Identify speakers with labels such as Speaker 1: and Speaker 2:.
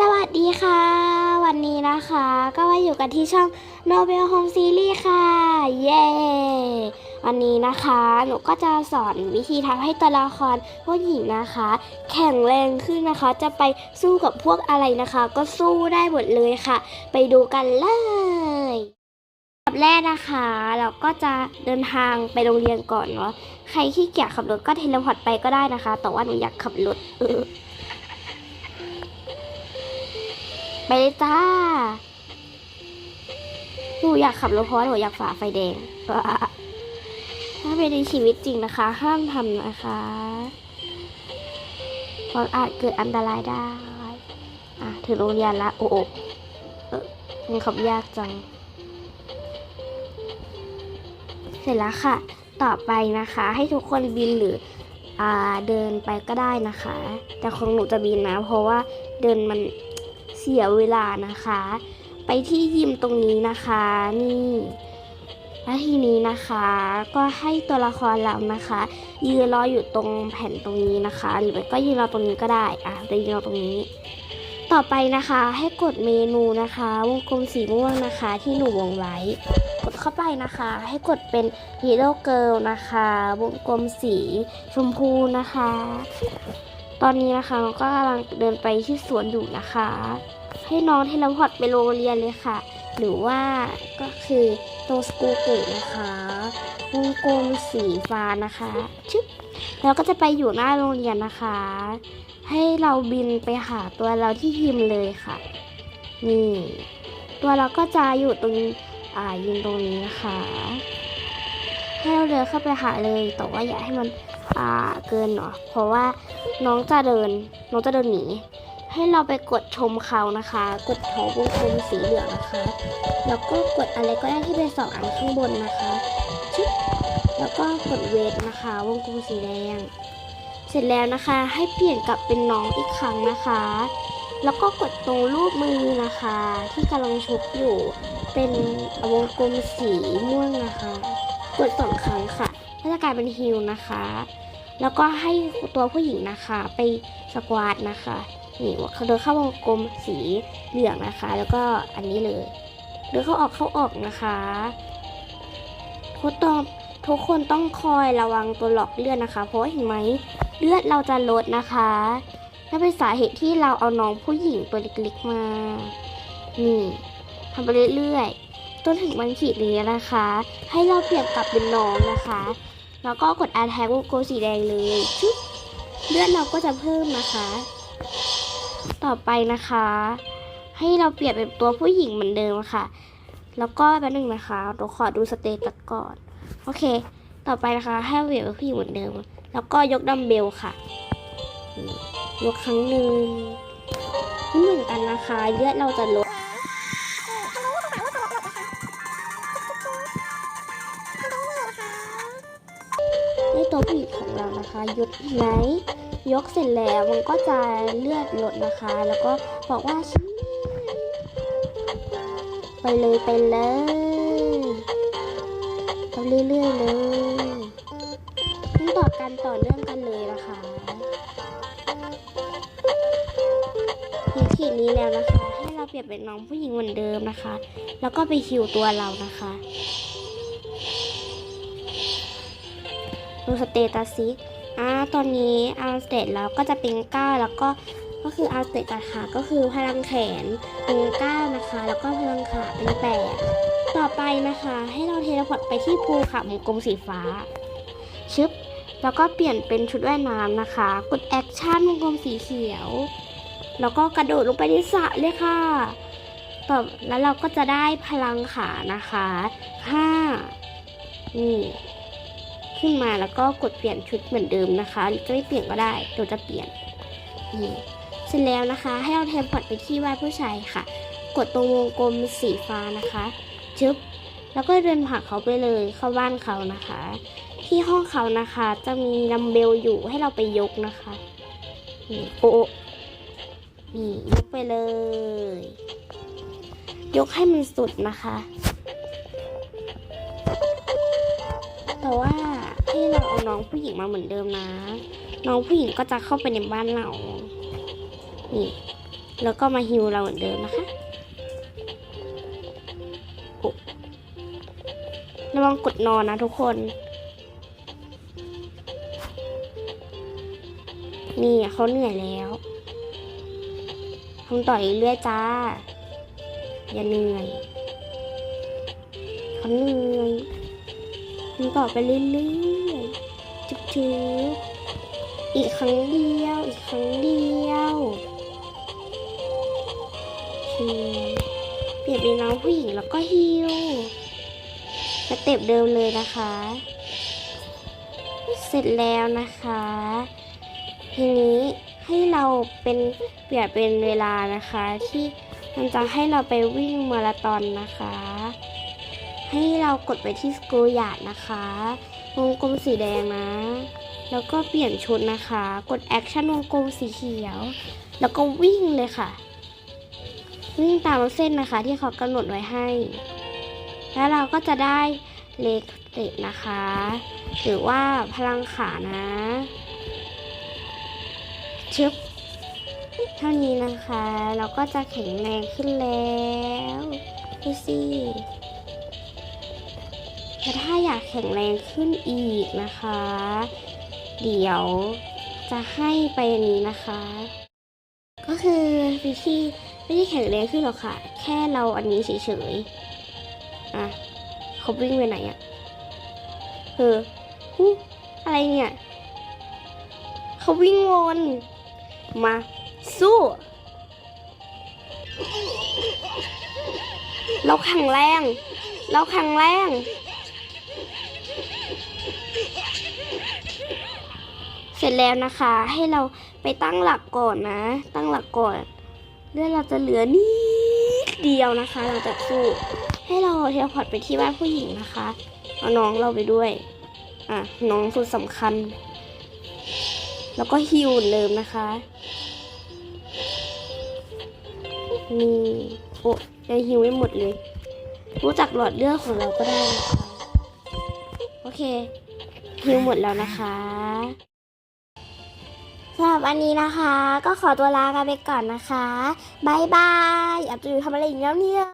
Speaker 1: สวัสดีค่ะ วันนี้นะคะ ก็มาอยู่กันที่ช่อง Nobel Home Series ค่ะ เย้ วันนี้นะคะ หนูก็จะสอนวิธีทำให้ตัวละครผู้หญิงนะคะ แข็งแรงขึ้นนะคะ จะไปสู้กับพวกอะไรนะคะ ก็สู้ได้หมดเลยค่ะ ไปดูกันเลยอันดับแรกนะคะ เราก็จะเดินทางไปโรงเรียนก่อนเนาะใครขี้เกียจขับรถก็เทเลพอร์ตไปก็ได้นะคะ แต่ว่าหนูอยากขับรถ ไปเลยจ้าหนูอยากขับรถเพราะว่าหนูอยากฝ่าไฟแดง ถ้าเป็นในชีวิตจริงนะคะ ห้ามทำนะคะเพราะอาจเกิดอันตรายได้ อะถึงโรงเรียนละ โอ้โอเออมันขับยากจัง เสร็จแล้วค่ะ ต่อไปนะคะ ให้ทุกคนบินหรืออ่าเดินไปก็ได้นะคะ แต่ของหนูจะบินนะ เพราะว่าเดินมัน สียเวลานะคะ ไปที่ยิมตรงนี้นะคะนี่แล้วทีนี้นะคะก็ให้ตัวละครเรานะคะ ยืนรออยู่ตรงแผ่นตรงนี้นะคะ หรือไม่ก็ยืนรอตรงนี้ก็ได้อะจะยืนรอตรงนี้ ต่อไปนะคะให้กดเมนูนะคะ วงกลมสีม่วงนะคะ ที่หนูวงไว้ กดเข้าไปนะคะ ให้กดเป็น Hero Girl นะคะ วงกลมสีชมพูนะคะ ตอนนี้นะคะน้องก็กำลังเดินไปที่สวนอยู่นะคะ ให้น้องเทเลพอร์ตไปโรงเรียนเลยค่ะ หรือว่าก็คือตรงสกูเกตนะคะวงกลมสีฟ้านะคะชึบแล้วก็จะไปอยู่หน้าโรงเรียนนะคะ ให้เราบินไปหาตัวเราที่ยิมเลยค่ะ นี่ ตัวเราก็จะอยู่ตรงอ่ายิมตรงนี้นะคะ ให้เราเดินเข้าไปหาเลยแต่ว่าอย่าให้มัน อ่าเกินเนาะเพราะว่าน้องจะเดิน น้องจะเดินหนีให้เราไปกดชมเขานะคะ กดแถววงกลมสีเหลืองนะคะ แล้วก็กดอะไรก็ได้ที่เป็นสองอันข้างบนนะคะชึบแล้วก็กดเวทนะคะ วงกลมสีแดง เสร็จแล้วนะคะ ให้เปลี่ยนกลับเป็นน้องอีกครั้งนะคะ แล้วก็กดตรงรูปมือนะคะ ที่กำลังชกอยู่ เป็นวงกลมสีม่วงนะคะ กดสองครั้งค่ะ ก็จะกลายเป็นฮิลนะคะ แล้วก็ให้ตัวผู้หญิงนะคะ ไปสควอตนะคะนี่เขาเดินเข้าวงกลมสีเหลืองนะคะ แล้วก็อันนี้เลยเดินเข้าออกเข้าออกนะคะทุกต้องทุกคนต้องคอยระวังตัวหลอกเลือดนะคะ เพราะเห็นไหมเลือดเราจะลดนะคะนั่นเป็นสาเหตุที่เราเอาน้องผู้หญิงตัวเล็กๆมา นี่ทำไปเรื่อยๆจนถึงมันขีดนี้นะคะ ให้เราเปลี่ยนกลับเป็นน้องนะคะ แล้วก็กด add tag วงกลมสีแดงเลยชึบเลือดเราก็จะเพิ่มนะคะ ต่อไปนะคะ ให้เราเปลี่ยนเป็นตัวผู้หญิงเหมือนเดิมค่ะ แล้วก็แป๊บนึงนะคะเราขอดูสเตตัสก่อน โอเค ต่อไปนะคะ ให้เปลี่ยนเป็นผู้หญิงเหมือนเดิม แล้วก็ยกดัมเบลค่ะ ยกครั้งหนึ่งนี่เหมือนกันนะคะ เลือดเราจะลด นะคะยกไหน ยกเสร็จแล้วมันก็จะเลือดหลดนะคะ แล้วก็บอกว่าฉันไปเลยไปเลยไปเรื่อยๆเลยนี่ต่อกันต่อเนื่องกันเลยนะคะถึงขีดนี้แล้วนะคะ ให้เราเปลี่ยนเป็นน้องผู้หญิงเหมือนเดิมนะคะ แล้วก็ไปคิวตัวเรานะคะดูสเตตัสซิ อ่าตอนนี้เอาสเตตแล้วก็จะเป็น9แล้วก็ก็คือเอาสเตตัสขาก็คือพลังแขนเป็น9นะคะ แล้วก็พลังขาเป็น8ต่อไปนะคะ ให้เราเทเลพอร์ตไปที่ภูเขาวงกลมสีฟ้าชึบแล้วก็เปลี่ยนเป็นชุดว่ายน้ำนะคะ กดแอคชั่นวงกลมสีเขียว แล้วก็กระโดดลงไปในสระเลยค่ะต่อแล้วเราก็จะได้พลังขานะคะ5นี่ ขึ้นมาแล้วก็กดเปลี่ยนชุดเหมือนเดิมนะคะหรือจะไม่เปลี่ยนก็ได้เดี๋ยวจะเปลี่ยนนี่เสร็จแล้วนะคะ ให้เราเทมพอร์ตไปที่วาดผู้ชายค่ะ กดตรงวงกลมสีฟ้านะคะจึ๊บแล้วก็เดินผ่านเขาไปเลยเข้าบ้านเขานะคะ ที่ห้องเขานะคะ จะมีดัมเบลอยู่ให้เราไปยกนะคะนี่โอะนี่ยกไปเลย ยกให้มันสุดนะคะ แต่ว่า ให้เราเอาน้องผู้หญิงมาเหมือนเดิมนะ น้องผู้หญิงก็จะเข้าไปในบ้านเรา นี่ แล้วก็มาฮิวเราเหมือนเดิมนะคะระวังกดนอนนะทุกคน นี่เขาเหนื่อยแล้วทำต่อเรื่อยจ้า อย่าเหนื่อยเขาเหนื่อยทำต่อไปเรื่อย ๆจุบๆอีกครั้งเดียว อีกครั้งเดียวเปลี่ยนเป็นน้องผู้หญิงแล้วก็ฮิวสเต็ปเดิมเลยนะคะ เสร็จแล้วนะคะ ทีนี้ให้เราเป็นเปลี่ยนเป็นเวลานะคะ ที่มันจะให้เราไปวิ่งมาราธอนนะคะ ให้เรากดไปที่สกูยาดนะคะวงกลมสีแดงนะ แล้วก็เปลี่ยนชุดนะคะ กดแอคชั่นวงกลมสีเขียว แล้วก็วิ่งเลยค่ะ วิ่งตามเส้นนะคะที่เขากำหนดไว้ให้ แล้วเราก็จะได้เลขเตะนะคะ หรือว่าพลังขานะชึบเท่านี้นะคะ เราก็จะแข็งแรงขึ้นแล้วดูสิ แต่ถ้าอยากแข็งแรงขึ้นอีกนะคะ เดี๋ยวจะให้ไปอันนี้นะคะ ก็คือวิธีไม่ได้แข็งแรงขึ้นหรอกค่ะ แค่เราอันนี้เฉยๆอะเขาวิ่งไปไหนอะ่ะเอออะไรเนี่ยเขาวิ่งวนมาสู้เราแข็งแรง เราแข็งแรง ร็จแล้วนะคะ ให้เราไปตั้งหลักก่อนนะ ตั้งหลักก่อนเลือดเราจะเหลือนิดเดียวนะคะหลังจากสู้ให้เราเทเลพอร์ตไปที่บ้านผู้หญิงนะคะเอาน้องเราไปด้วยอะน้องสุดสำคัญ แล้วก็ฮิวเหมือนเดิมนะคะนี่โอ้ยังฮิวไม่หมดเลย รู้จักหลอดเลือดของเราก็ได้นะคะโอเคฮิวหมดแล้วนะคะ สำหรับวันนี้นะคะ ก็ขอตัวลากันไปก่อนนะคะบายบายอับจะอยู่ทำอะไรอีกแล้วเนี่ย